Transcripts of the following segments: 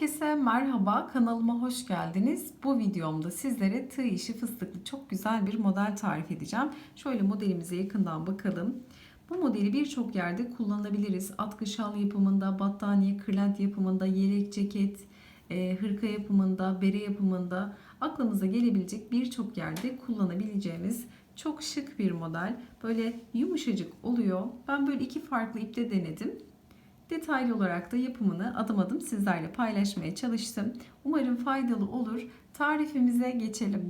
Herkese merhaba, kanalıma hoş geldiniz. Bu videomda sizlere tığ işi fıstıklı çok güzel bir model tarif edeceğim. Şöyle modelimize yakından bakalım. Bu modeli birçok yerde kullanabiliriz. Atkı şal yapımında, battaniye, kırlent yapımında, yelek, ceket, e, hırka yapımında, bere yapımında aklımıza gelebilecek birçok yerde kullanabileceğimiz çok şık bir model. Böyle yumuşacık oluyor. Ben böyle iki farklı ipte denedim. Detaylı olarak da yapımını adım adım sizlerle paylaşmaya çalıştım. Umarım faydalı olur. Tarifimize geçelim.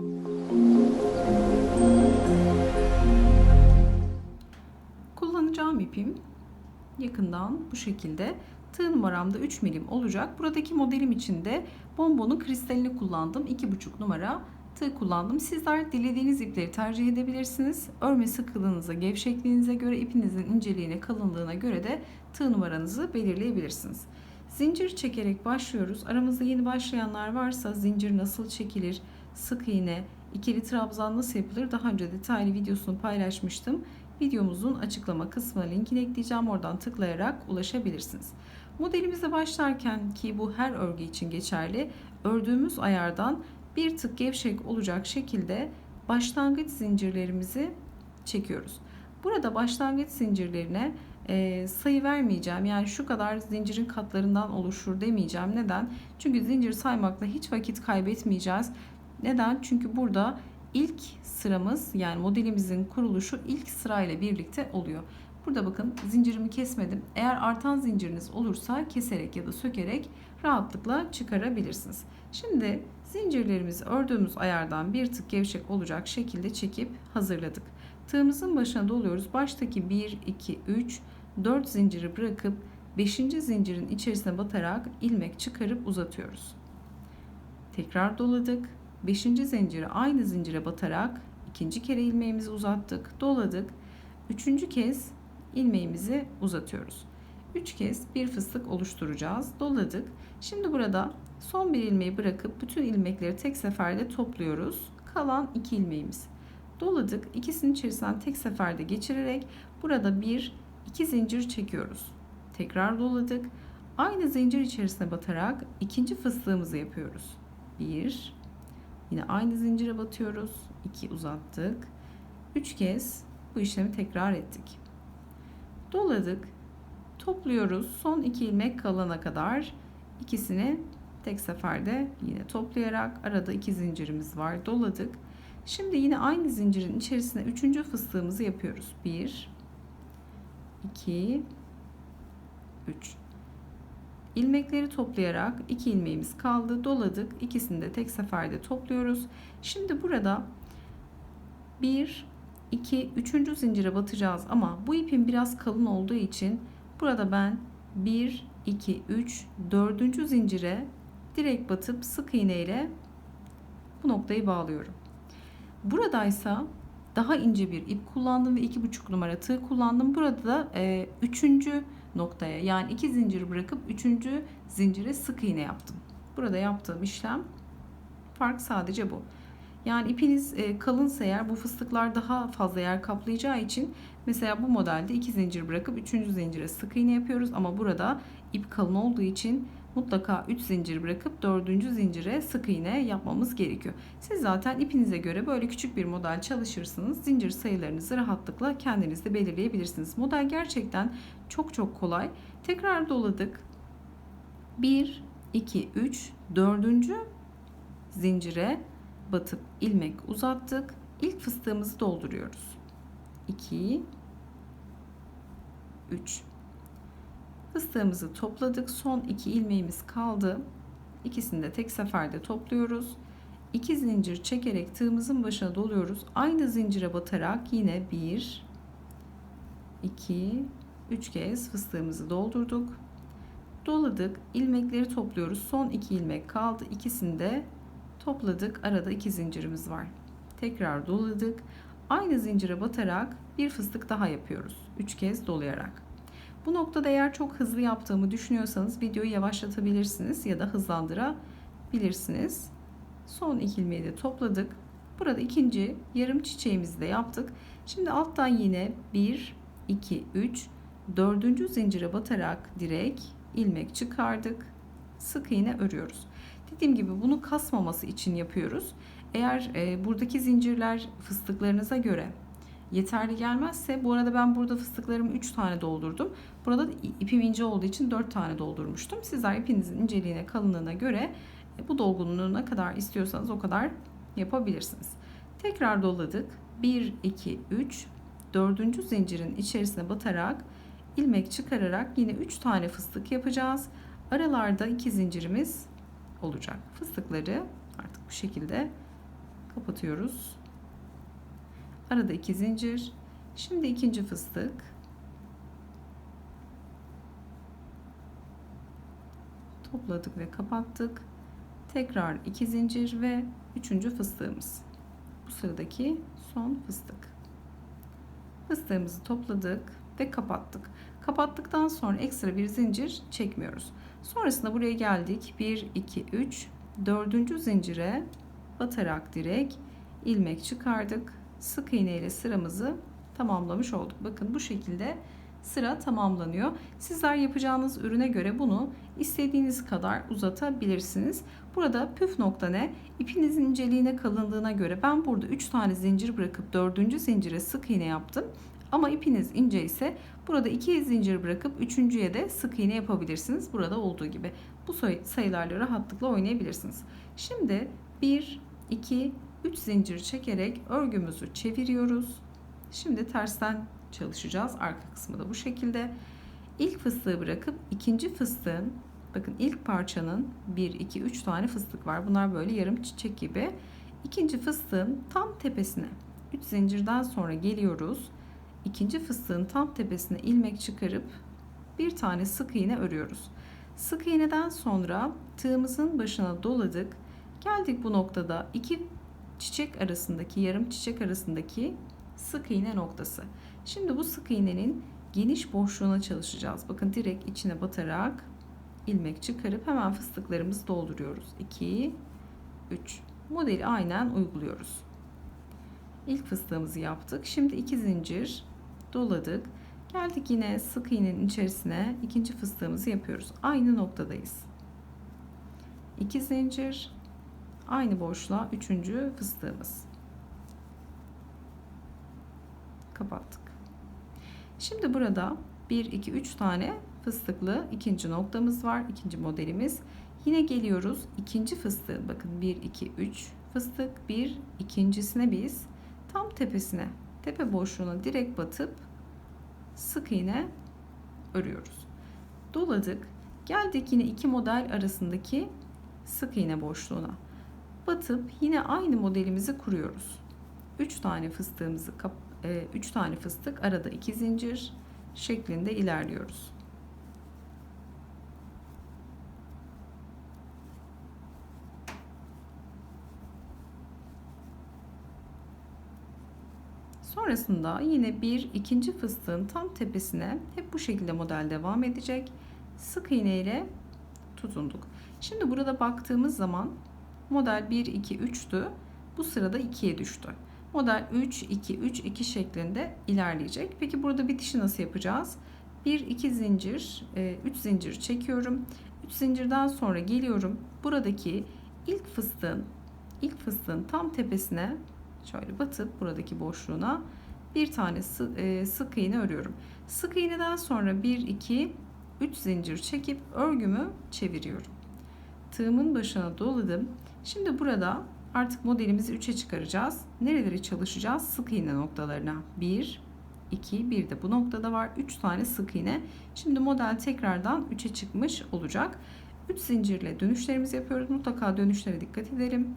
Kullanacağım ipim yakından bu şekilde. Tığ numaramda 3 milim olacak. Buradaki modelim için de bombonun kristalini kullandım. 2,5 numara tığ kullandım. Sizler dilediğiniz ipleri tercih edebilirsiniz. Örme sıkılığınıza, gevşekliğinize göre, ipinizin inceliğine, kalınlığına göre de tığ numaranızı belirleyebilirsiniz. Zincir çekerek başlıyoruz. Aramızda yeni başlayanlar varsa zincir nasıl çekilir, sık iğne, ikili trabzan nasıl yapılır daha önce detaylı videosunu paylaşmıştım. Videomuzun açıklama kısmına linkini ekleyeceğim. Oradan tıklayarak ulaşabilirsiniz. Modelimize başlarken ki bu her örgü için geçerli. Ördüğümüz ayardan bir tık gevşek olacak şekilde başlangıç zincirlerimizi çekiyoruz. Burada başlangıç zincirlerine e, sayı vermeyeceğim. Yani şu kadar zincirin katlarından oluşur demeyeceğim. Neden? Çünkü zincir saymakla hiç vakit kaybetmeyeceğiz. Neden? Çünkü burada ilk sıramız yani modelimizin kuruluşu ilk sırayla birlikte oluyor. Burada bakın zincirimi kesmedim. Eğer artan zinciriniz olursa keserek ya da sökerek rahatlıkla çıkarabilirsiniz. Şimdi zincirlerimizi ördüğümüz ayardan bir tık gevşek olacak şekilde çekip hazırladık. Tığımızın başına doluyoruz. Baştaki 1, 2, 3, 4 zinciri bırakıp 5. zincirin içerisine batarak ilmek çıkarıp uzatıyoruz. Tekrar doladık. 5. zinciri aynı zincire batarak ikinci kere ilmeğimizi uzattık. Doladık. Üçüncü kez ilmeğimizi uzatıyoruz. 3 kez bir fıstık oluşturacağız. Doladık. Şimdi burada son bir ilmeği bırakıp bütün ilmekleri tek seferde topluyoruz. Kalan 2 ilmeğimiz. Doladık. İkisinin içerisinden tek seferde geçirerek burada bir iki zincir çekiyoruz. Tekrar doladık. Aynı zincir içerisine batarak ikinci fıstığımızı yapıyoruz. Bir, yine aynı zincire batıyoruz. 2 uzattık. 3 kez bu işlemi tekrar ettik. Doladık. Topluyoruz. Son iki ilmek kalana kadar ikisini tek seferde yine toplayarak arada iki zincirimiz var. Doladık. Şimdi yine aynı zincirin içerisine üçüncü fıstığımızı yapıyoruz. 1 2 3 ilmekleri toplayarak iki ilmeğimiz kaldı. Doladık. İkisini de tek seferde topluyoruz. Şimdi burada 1 2 3. zincire batacağız ama bu ipin biraz kalın olduğu için burada ben 1 2 3 4. zincire direkt batıp sık iğne ile bu noktayı bağlıyorum. Buradaysa daha ince bir ip kullandım ve 2,5 numara tığ kullandım. Burada da 3. E, noktaya yani 2 zincir bırakıp 3. zincire sık iğne yaptım. Burada yaptığım işlem fark sadece bu. Yani ipiniz e, kalınsa eğer bu fıstıklar daha fazla yer kaplayacağı için mesela bu modelde 2 zincir bırakıp 3. zincire sık iğne yapıyoruz ama burada ip kalın olduğu için mutlaka 3 zincir bırakıp 4. zincire sık iğne yapmamız gerekiyor. Siz zaten ipinize göre böyle küçük bir model çalışırsınız. Zincir sayılarınızı rahatlıkla kendiniz de belirleyebilirsiniz. Model gerçekten çok çok kolay. Tekrar doladık. 1 2 3 4. zincire batıp ilmek uzattık. İlk fıstığımızı dolduruyoruz. 2 3 Fıstığımızı topladık. Son iki ilmeğimiz kaldı. İkisini de tek seferde topluyoruz. 2 zincir çekerek tığımızın başına doluyoruz. Aynı zincire batarak yine 1 2 3 kez fıstığımızı doldurduk. Doladık. ilmekleri topluyoruz. Son iki ilmek kaldı. İkisini de topladık. Arada iki zincirimiz var. Tekrar doladık. Aynı zincire batarak bir fıstık daha yapıyoruz. 3 kez dolayarak. Bu noktada eğer çok hızlı yaptığımı düşünüyorsanız videoyu yavaşlatabilirsiniz ya da hızlandırabilirsiniz. Son iki ilmeği de topladık. Burada ikinci yarım çiçeğimizi de yaptık. Şimdi alttan yine 1, 2, 3, dördüncü zincire batarak direkt ilmek çıkardık. sık iğne örüyoruz. Dediğim gibi bunu kasmaması için yapıyoruz. Eğer e, buradaki zincirler fıstıklarınıza göre yeterli gelmezse bu arada ben burada fıstıklarımı 3 tane doldurdum. Burada ipim ince olduğu için 4 tane doldurmuştum. Sizler ipinizin inceliğine kalınlığına göre e, bu dolgunluğu ne kadar istiyorsanız o kadar yapabilirsiniz. Tekrar doladık. 1, 2, 3, dördüncü zincirin içerisine batarak ilmek çıkararak yine 3 tane fıstık yapacağız. Aralarda iki zincirimiz olacak. Fıstıkları artık bu şekilde kapatıyoruz. Arada iki zincir. Şimdi ikinci fıstık. Topladık ve kapattık. Tekrar iki zincir ve üçüncü fıstığımız. Bu sıradaki son fıstık. Fıstığımızı topladık ve kapattık. Kapattıktan sonra ekstra bir zincir çekmiyoruz. Sonrasında buraya geldik. 1, 2, 3, dördüncü zincire batarak direkt ilmek çıkardık. Sık iğne ile sıramızı tamamlamış olduk. Bakın bu şekilde sıra tamamlanıyor. Sizler yapacağınız ürüne göre bunu istediğiniz kadar uzatabilirsiniz. Burada püf nokta ne? İpinizin inceliğine kalınlığına göre ben burada 3 tane zincir bırakıp 4. zincire sık iğne yaptım. Ama ipiniz ince ise burada 2 zincir bırakıp 3.ye de sık iğne yapabilirsiniz. Burada olduğu gibi bu sayılarla rahatlıkla oynayabilirsiniz. Şimdi 1, 2, 3 zincir çekerek örgümüzü çeviriyoruz. Şimdi tersten çalışacağız. Arka kısmı da bu şekilde. İlk fıstığı bırakıp ikinci fıstığın bakın ilk parçanın 1 2 3 tane fıstık var. Bunlar böyle yarım çiçek gibi. İkinci fıstığın tam tepesine 3 zincirden sonra geliyoruz. İkinci fıstığın tam tepesine ilmek çıkarıp bir tane sık iğne örüyoruz. Sık iğneden sonra tığımızın başına doladık. Geldik bu noktada iki çiçek arasındaki yarım çiçek arasındaki sık iğne noktası. Şimdi bu sık iğnenin geniş boşluğuna çalışacağız. Bakın direkt içine batarak ilmek çıkarıp hemen fıstıklarımızı dolduruyoruz. 2 3 modeli aynen uyguluyoruz. İlk fıstığımızı yaptık. Şimdi iki zincir doladık. Geldik yine sık iğnenin içerisine ikinci fıstığımızı yapıyoruz. Aynı noktadayız. İki zincir aynı boşluğa üçüncü fıstığımız. Kapattık. Şimdi burada 1 2 3 tane fıstıklı ikinci noktamız var. ikinci modelimiz. Yine geliyoruz ikinci fıstığın bakın 1 2 3 fıstık bir ikincisine biz tam tepesine tepe boşluğuna direkt batıp sık iğne örüyoruz. Doladık. Geldik yine iki model arasındaki sık iğne boşluğuna. Batıp yine aynı modelimizi kuruyoruz. 3 tane fıstığımızı 3 e, tane fıstık arada 2 zincir şeklinde ilerliyoruz. Sonrasında yine bir ikinci fıstığın tam tepesine hep bu şekilde model devam edecek. Sık iğne ile tutunduk. Şimdi burada baktığımız zaman model 1 2 3'tü. Bu sırada 2'ye düştü. Model 3 2 3 2 şeklinde ilerleyecek. Peki burada bitişi nasıl yapacağız? 1 2 zincir, 3 e, zincir çekiyorum. 3 zincirden sonra geliyorum. Buradaki ilk fıstığın ilk fıstığın tam tepesine şöyle batıp buradaki boşluğuna bir tane e, sık iğne örüyorum. Sık iğneden sonra 1 2 3 zincir çekip örgümü çeviriyorum. Tığımın başına doladım. Şimdi burada artık modelimizi 3'e çıkaracağız. Nereleri çalışacağız? Sık iğne noktalarına. 1 2 1 de bu noktada var. 3 tane sık iğne. Şimdi model tekrardan 3'e çıkmış olacak. 3 zincirle dönüşlerimizi yapıyoruz. Mutlaka dönüşlere dikkat edelim.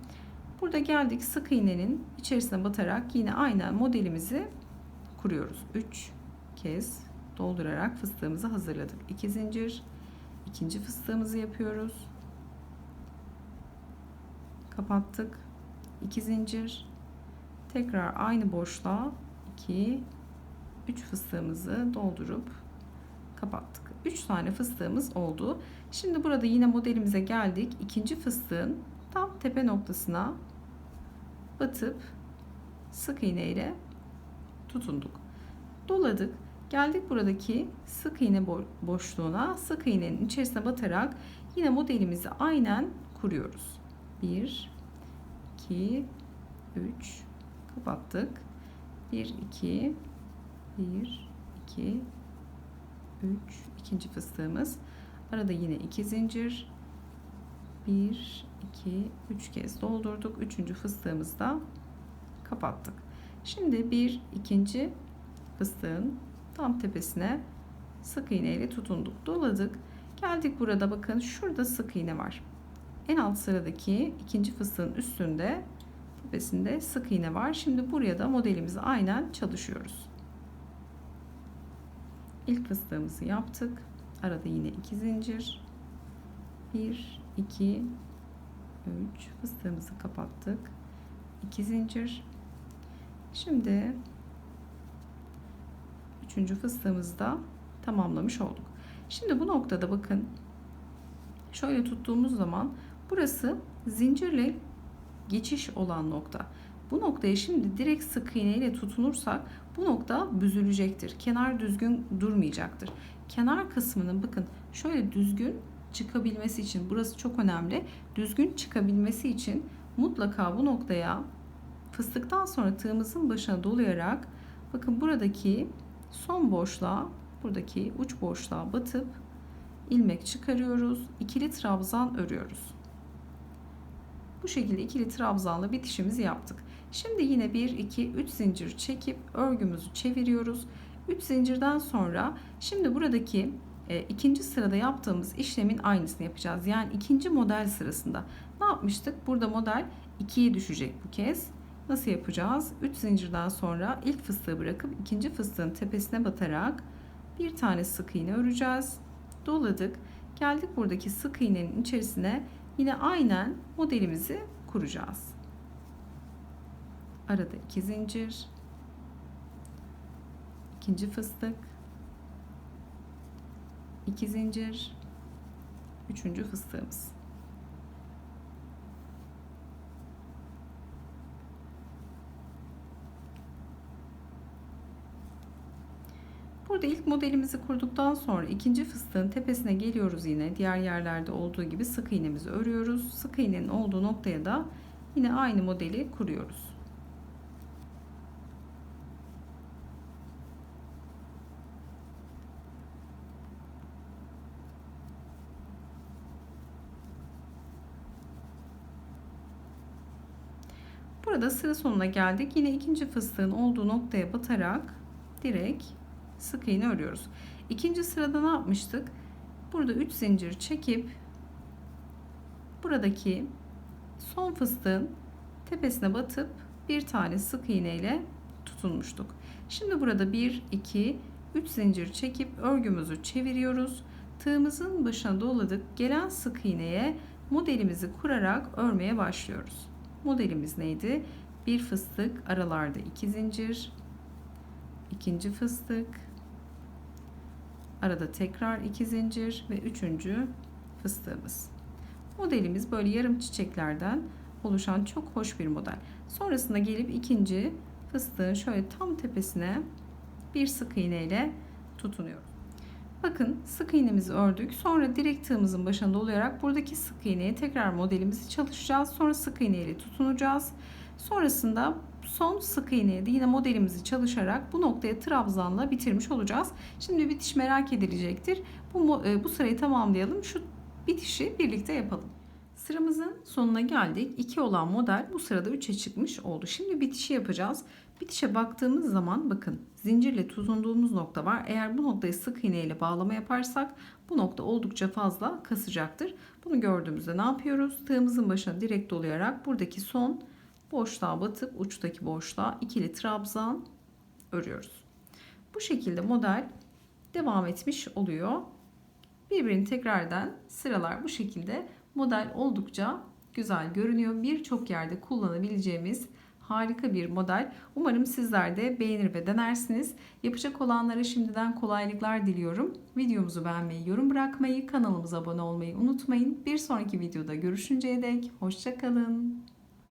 Burada geldik sık iğnenin içerisine batarak yine aynı modelimizi kuruyoruz. 3 kez doldurarak fıstığımızı hazırladık. 2 zincir. ikinci fıstığımızı yapıyoruz. Kapattık. 2 zincir. Tekrar aynı boşluğa 2 3 fıstığımızı doldurup kapattık. 3 tane fıstığımız oldu. Şimdi burada yine modelimize geldik. İkinci fıstığın tam tepe noktasına batıp sık iğne ile tutunduk. Doladık. Geldik buradaki sık iğne boşluğuna sık iğnenin içerisine batarak Yine modelimizi aynen kuruyoruz. 1 2 3 kapattık. 1 2 1 2 3 ikinci fıstığımız. Arada yine 2 zincir. 1 2 3 kez doldurduk. Üçüncü fıstığımızı da kapattık. Şimdi bir ikinci fıstığın tam tepesine sık iğne ile tutunduk. Doladık. Geldik burada bakın şurada sık iğne var. En alt sıradaki ikinci fıstığın üstünde tepesinde sık iğne var. Şimdi buraya da modelimizi aynen çalışıyoruz. İlk fıstığımızı yaptık. Arada yine iki zincir. 1 2 3 fıstığımızı kapattık. 2 zincir. Şimdi üçüncü fıstığımızı da tamamlamış olduk. Şimdi bu noktada bakın şöyle tuttuğumuz zaman burası zincirle geçiş olan nokta. Bu noktaya şimdi direkt sık iğne ile tutunursak bu nokta büzülecektir. Kenar düzgün durmayacaktır. Kenar kısmının bakın şöyle düzgün çıkabilmesi için burası çok önemli. Düzgün çıkabilmesi için mutlaka bu noktaya fıstıktan sonra tığımızın başına dolayarak bakın buradaki son boşluğa buradaki uç boşluğa batıp ilmek çıkarıyoruz. İkili trabzan örüyoruz. Bu şekilde ikili trabzanla bitişimizi yaptık. Şimdi yine 1 2 3 zincir çekip örgümüzü çeviriyoruz. 3 zincirden sonra şimdi buradaki e, ikinci sırada yaptığımız işlemin aynısını yapacağız. Yani ikinci model sırasında ne yapmıştık? Burada model 2'ye düşecek bu kez. Nasıl yapacağız? 3 zincirden sonra ilk fıstığı bırakıp ikinci fıstığın tepesine batarak bir tane sık iğne öreceğiz. Doladık. Geldik buradaki sık iğnenin içerisine yine aynen modelimizi kuracağız. Arada iki zincir. ikinci fıstık. iki zincir. Üçüncü fıstığımız. Burada ilk modelimizi kurduktan sonra ikinci fıstığın tepesine geliyoruz yine. Diğer yerlerde olduğu gibi sık iğnemizi örüyoruz. Sık iğnenin olduğu noktaya da yine aynı modeli kuruyoruz. Burada sıra sonuna geldik. Yine ikinci fıstığın olduğu noktaya batarak direkt sık iğne örüyoruz. İkinci sırada ne yapmıştık? Burada 3 zincir çekip buradaki son fıstığın tepesine batıp bir tane sık iğne ile tutunmuştuk. Şimdi burada 1 2 3 zincir çekip örgümüzü çeviriyoruz. Tığımızın başına doladık. Gelen sık iğneye modelimizi kurarak örmeye başlıyoruz. Modelimiz neydi? Bir fıstık, aralarda iki zincir, ikinci fıstık, arada tekrar iki zincir ve üçüncü fıstığımız. Modelimiz böyle yarım çiçeklerden oluşan çok hoş bir model. Sonrasında gelip ikinci fıstığın şöyle tam tepesine bir sık iğne ile tutunuyoruz. Bakın sık iğnemizi ördük. Sonra direkt tığımızın başına dolayarak buradaki sık iğneye tekrar modelimizi çalışacağız. Sonra sık iğne ile tutunacağız. Sonrasında son sık iğneye de yine modelimizi çalışarak bu noktaya trabzanla bitirmiş olacağız. Şimdi bitiş merak edilecektir. Bu, bu sırayı tamamlayalım. Şu bitişi birlikte yapalım. Sıramızın sonuna geldik. 2 olan model bu sırada 3'e çıkmış oldu. Şimdi bitişi yapacağız. Bitişe baktığımız zaman bakın zincirle tuzunduğumuz nokta var. Eğer bu noktayı sık iğne ile bağlama yaparsak bu nokta oldukça fazla kasacaktır. Bunu gördüğümüzde ne yapıyoruz? Tığımızın başına direkt dolayarak buradaki son boşluğa batıp uçtaki boşluğa ikili trabzan örüyoruz. Bu şekilde model devam etmiş oluyor. Birbirini tekrardan sıralar bu şekilde model oldukça güzel görünüyor. Birçok yerde kullanabileceğimiz harika bir model. Umarım sizler de beğenir ve denersiniz. Yapacak olanlara şimdiden kolaylıklar diliyorum. Videomuzu beğenmeyi, yorum bırakmayı, kanalımıza abone olmayı unutmayın. Bir sonraki videoda görüşünceye dek hoşçakalın.